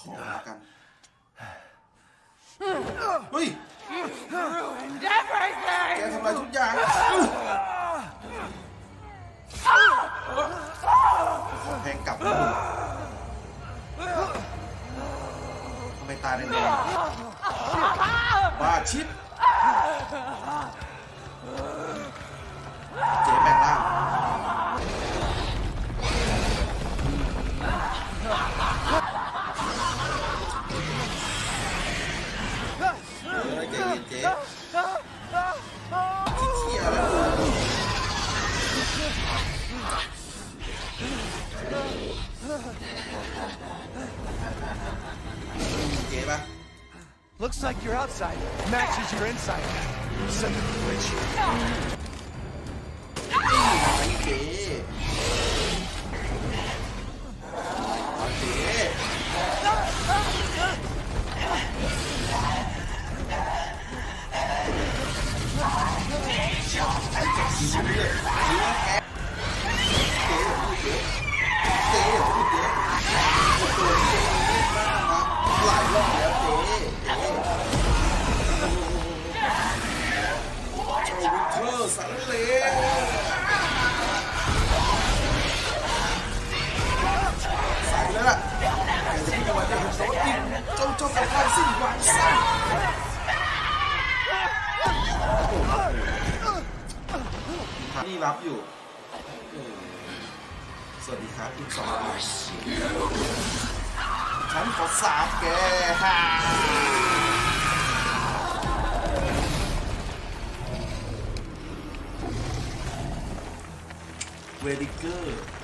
ของแล้วกัน เฮ้ย Ruined everything! แกทำลายทุกอย่าง ขอแพงกลับมาทำไมตายแดงๆบ้าชิป เจ๊ปะ Looks like your outside matches your inside. Son of a bitch. นี่เจ๊เอาเจ๊เ วินเทอร์สันเลใส่แล้วล่ะแต่จะพูดว่าจะเห็นโซดินเจ้าเจ้าสัมพันธ์สิ้นหวังซะนี่รับอยู่ สวัสดีครับคุณสองฉันขอสาบแกฮ่า very good.